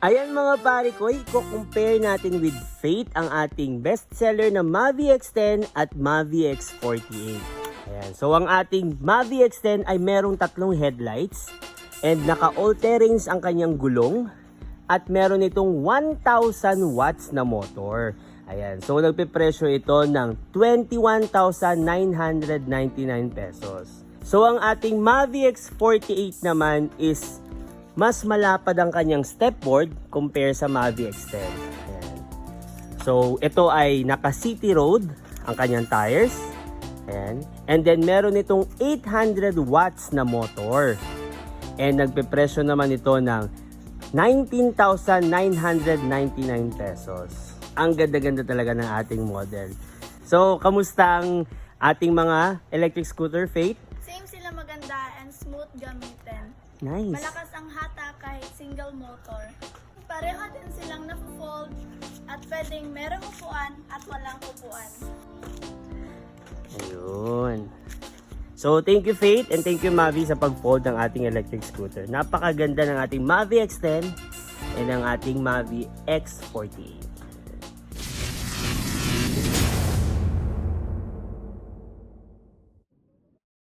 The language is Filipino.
Ayan mga pare ko, i-compare natin with Fate ang ating bestseller na Mavi X10 at Mavi X48. Ayan. So ang ating Mavi X10 ay merong tatlong headlights and naka-all-terrains ang kanyang gulong at meron itong 1,000 watts na motor. Ayan. So nagpipresyo ito ng 21,999 pesos. So ang ating Mavi X48 naman is mas malapad ang kanyang stepboard compare sa Mavi X10. Ayan. So, ito ay naka city road ang kanyang tires. Ayan. And then, meron itong 800 watts na motor. And nagpepresyo naman ito ng 19,999 pesos. Ang ganda-ganda talaga ng ating model. So, kamusta ang ating mga electric scooter, Faith? Same sila maganda and smooth gamitin. Nice. Malakas ang hata kahit single motor. Pareho din silang na-fold at pwedeng merong upuan at walang upuan. Ayun. So, thank you Faith and thank you Mavi sa pag-fold ng ating electric scooter. Napakaganda ng ating Mavi X10 and ng ating Mavi X48.